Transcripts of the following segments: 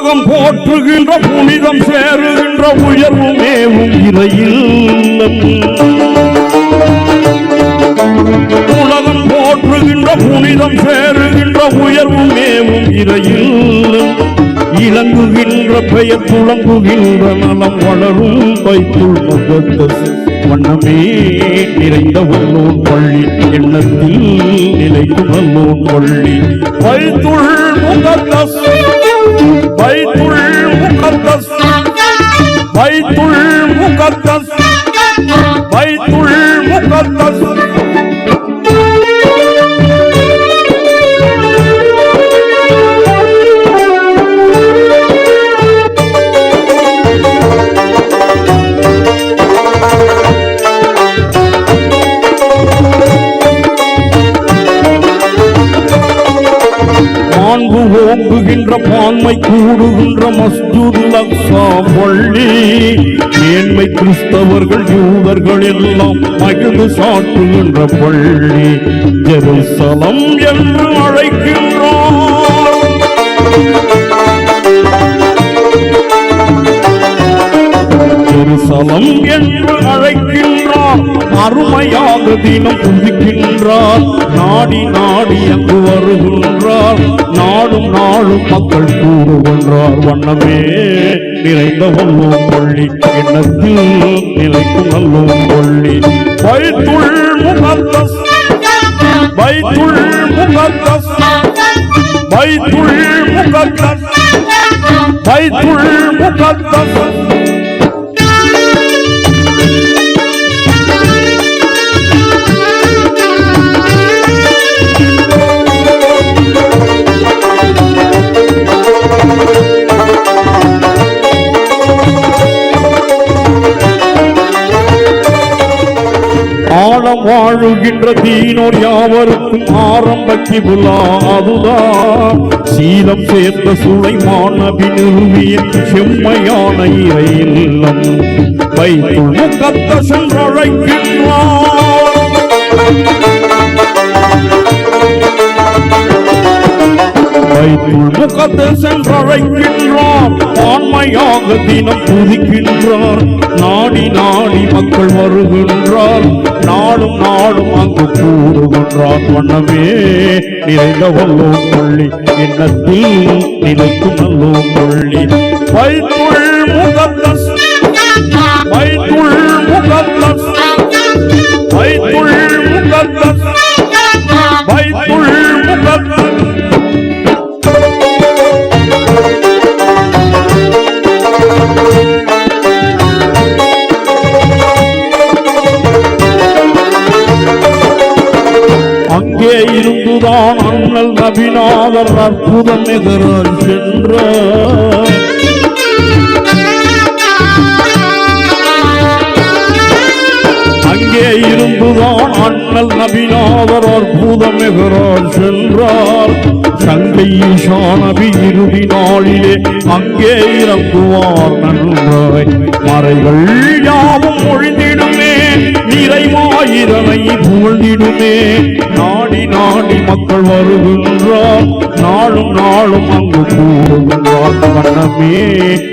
உலகம் போற்றுகின்ற புனிதம் சேருகின்ற உயர்வுமே இறையில்லம் உலகம் போற்றுகின்ற புனிதம் சேருகின்ற உயர்வுமே இறையில்லம் இலங்குகின்ற பெயர் துளங்குகின்ற நலம் வளரும் வைத்துள் முகத்தஸ் வண்ணமே நிறைந்த வல்லோன் பள்ளி எண்ணத்தில் நிலைத்து நல்லோன் பள்ளி. வைத்துள் முகத்தஸ் வைத்துள் முகத்தஸ் வைத்துள் முகத்தஸ் வைத்துள் முகத்தஸ். ஓம்புகின்ற பான்மை கூடுகின்ற மஸ்ஜூத் அக்ஸா பள்ளி மேன்மை கிறிஸ்தவர்கள் யூதர்கள் எல்லாம் மகிழ்ந்து சாட்டுகின்ற பள்ளி. ஜெருசலம் என்று அழைக்கின்றோம் ஜெருசலம் என்று அழைக்கின்றார். அருமையாக தினம் புதிக்கின்றார் நாடி நாடி அங்கு வருகின்றார் நாடும் நாளும் மக்கள் கூறுகின்றார் வண்ணமே. நிறைந்த வல்லோம் பள்ளி எண்ணத்தில் நிலைக்கும் நல்லோம் பள்ளி. பைத்துள் முகத்தஸ் பைத்துள் முகத்தஸ் பைத்துள் முகத்தஸ் பைத்துள் முகத்தஸ். வாழுகின்ற தீனோர் யாவருக்கும் ஆரம்ப கிபுலா அதுதான் சீலம் சேர்ந்த சுளைமான நிறுவிய செம்மையான இறை இல்லம் வைத்துள் முகத்த சென்றழைக்கின்றார். வைத்துள் சென்றழைக்கின்றார். ஆண்மையாக தினம் புதிக்கின்றார் நாடி நாடி மக்கள் வருகின்றார். நாளும் நாடும் அங்கு கூடுகின்றார். வண்ணமே நிறைந்த வல்லோ பள்ளி எண்ணத்தில் நிலைக்கும் நல்லோ பள்ளி வைத்துள் முகத்த இருந்துதான் அண்ணல் நபிநாதர் அற்புதம் எதிரால் சென்றார் அங்கே இருந்துதான் அண்ணல் நபிநாதர் அற்புதம் எதிரால் சென்றார்? சங்கை ஈஷா நபி இறுதி நாளிலே அங்கே இறங்குவார் நன்றாய் மறைகள் யாவும் ஒழிந்திடுமே. நிறைவாயிரனை புகழ்ந்திடுமே நாடி நாடி மக்கள் வருகின்றார் நாளும் நாளும் அங்கு கூறுகின்றார் வண்ணமே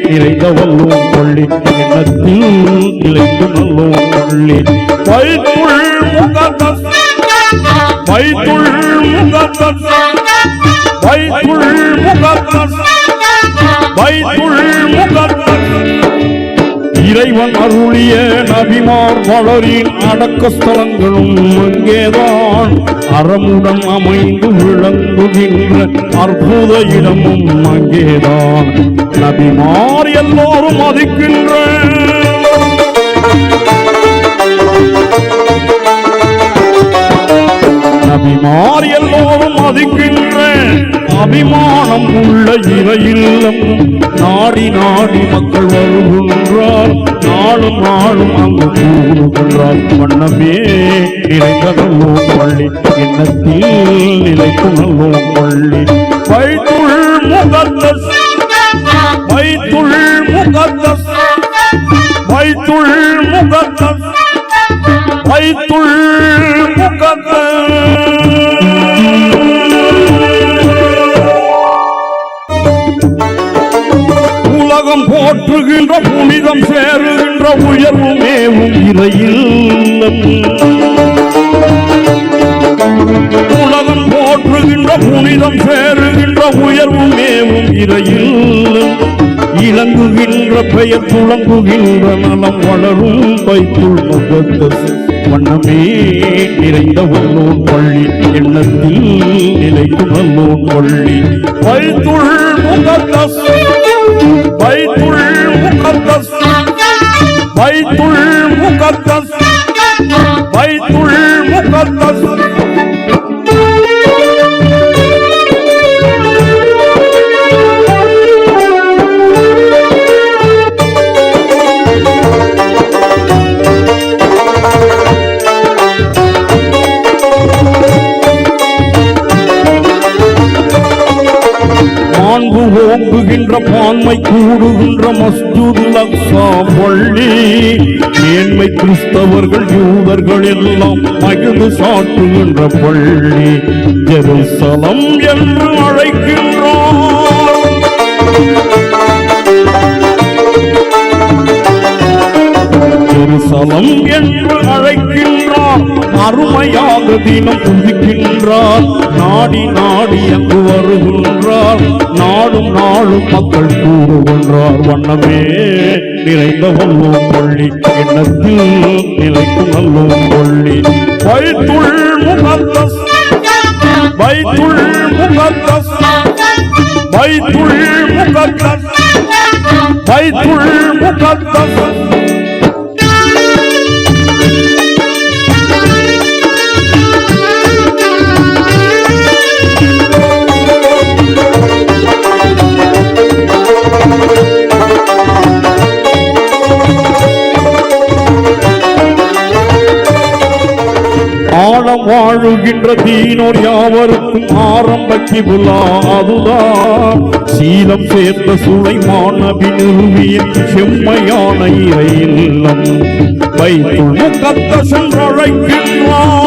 நிறைந்த வல்லோம் பள்ளி எண்ணத்தில் நிலைத்து நல்லோம் பள்ளி. வைத்துள் முகத்தஸ் வைத்துள் முகத்தஸ் வைத்துள் முகத்தஸ் வைத்துள் முகத்தன் இறைவன் அருளிய நபிமார் மலரின் அடக்க ஸ்தலங்களும் அங்கேதான் அறமுடன் அமைந்து விளங்குகின்ற அற்புத இடமும் அங்கேதான். நபிமார் எல்லோரும் மதிக்கின்ற நபிமார் எல்லோரும் மதிக்கின்ற அபிமானம் உள்ள இறையில்லம் நாடி நாடி மக்கள் வருகின்ற வருகின்றார் நாளும் நாளும் அங்கு கூறுகின்றார் வண்ணமே. நிறைந்த பள்ளி எண்ணத்தில் நிலைக்கும் பள்ளி. வைத்துள் முகத்தஸ் வைத்துள் முகத்தஸ் வைத்துள் முகத்தஸ் வைத்துள் முகத்தஸ். உலகம் போற்றுகின்ற புனிதம் சேருகின்ற உயர்வும் மேவும் இறையில்லம் உலகம் போற்றுகின்ற புனிதம் சேருகின்ற உயர்வும் மேவும் இறையில்லம் இலங்குகின்ற பெயர் துளங்குகின்ற நலம் வளரும் வைத்துள் முகத்தஸ் வண்ணமே நிறைந்த வல்லோன் பள்ளி எண்ணத்தில் நிலைக்கும் வல்லோன் பள்ளி வைத்துள் முகத்தஸ் வைத்துள் முகத்தஸ் வைத்துள் முகத்தஸ் வைத்துள் முகத்தஸ் மாண்பு ஓங்குகின்ற பான்மை கூடுகின்ற மஸ்ஜூதுல் அக்ஸா பள்ளி மேன்மை கிறிஸ்தவர்கள் யூதர்கள் எல்லாம் மகிழ்ந்து சாட்டுகின்ற பள்ளி. ஜெருசலம் என்று அழைக்கின்றோம் ஜெருசலம் என்று அழைக்கின்றார். அருமையாக தினம் துதிக்கின்றார் நாடி நாடி அங்கு வருகின்றார். நாடும் நாளும் மக்கள் கூடுகின்றார் வண்ணமே நிறைந்த வல்லோம் பள்ளி எண்ணத்தில் நிலைக்கும் நல்லோம் பள்ளி. வைத்துள் முகத்தஸ் வைத்துள் முகத்தஸ் வைத்துள் முகத்தஸ் வைத்துள் முகத்தஸ். வாழுகின்ற தீனோர் யாவருக்கும் ஆரம்ப கிபுலா அதுதான் சீலம் சேர்ந்த சுளைமான நிறுவிய செம்மையான இறை இல்லம். வைத்துள்ள கத்த சென்றழைக்கின்றான்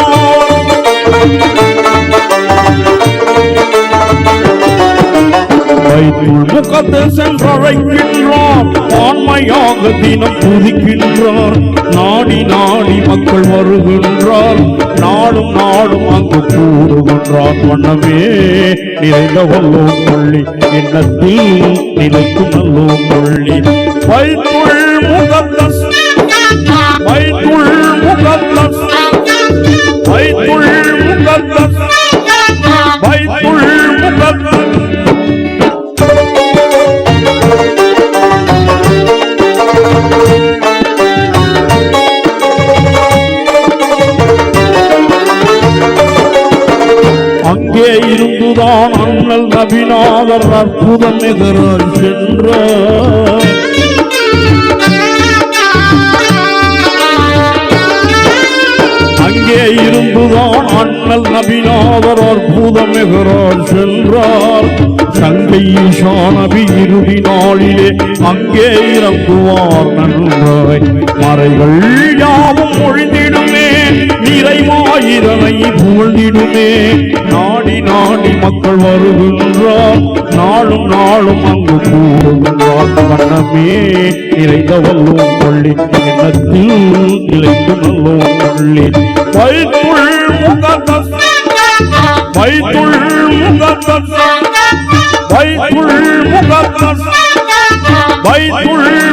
வைத்துள்ள கத்த சென்றழைக்கின்றான் ஆண்மையாக தினம் புதிக்கின்றார் நாடி நாடி மக்கள் வருகின்றார். நாடும் நாடும் அங்கு கூறுகின்றார். வண்ணமே நிறைந்த வல்லோ பள்ளி எண்ணத்தில் நிலைக்கும் நல்லோ பள்ளி. வைத்துள் முகத்த அங்கே இருந்துதான் அண்ணல் நபிநாதர் அற்புதம் எதிரால் சென்ற அங்கே இருந்துதான் அண்ணல் நபிநாதர் அற்புதம் எதிரால் சென்றார். சங்கை ஈஷா நபி இறுதி நாளிலே அங்கே இறங்குவார் நன்றாய். மறைகள் யாவும் ஒழிந்திடுமே நிறைவாயிரனை புகழ்ந்திடுமே. நாடி நாடி மக்கள் வருகின்றார். நாளும் நாளும் அங்கு கூடுகின்றார். வண்ணமே நிறைந்த வல்லோம் பள்ளி. எண்ணத்தில் நிலைத்து நல்லோம் பள்ளி. வைத்துள் முகத்தஸ். வைத்துள் முகத்தஸ். வைத்துள் முகத்தஸ். வைத்துள்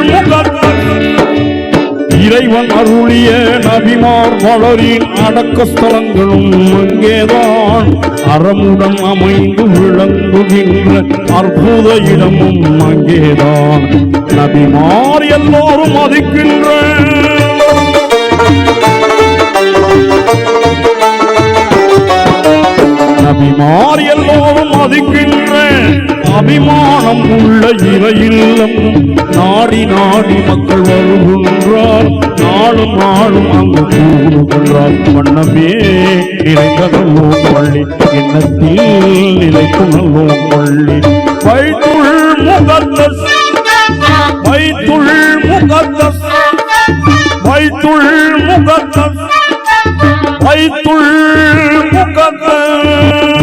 இறைவன் அருளிய நபிமார் பலரின் அடக்க ஸ்தலங்களும் அங்கேதான். அறமுடன் அமைந்து விளங்குகின்ற அற்புத இடமும் அங்கேதான். நபிமார் எல்லோரும் மதிக்கின்ற நபிமார் எல்லோரும் அபிமானம் உள்ள இறையில்லம். நாடி நாடி மக்கள் வருகின்றார் நாளும் நாளும் அங்கு கூறுகின்றார். மன்னமே நிறைந்த பள்ளி எண்ணத்தில் நிலைக்கும் பள்ளி. வைத்துள் முகத்தஸ் வைத்துள் முகத்தஸ் வைத்துள் முகத்தஸ் வைத்துள் முகத்தஸ்.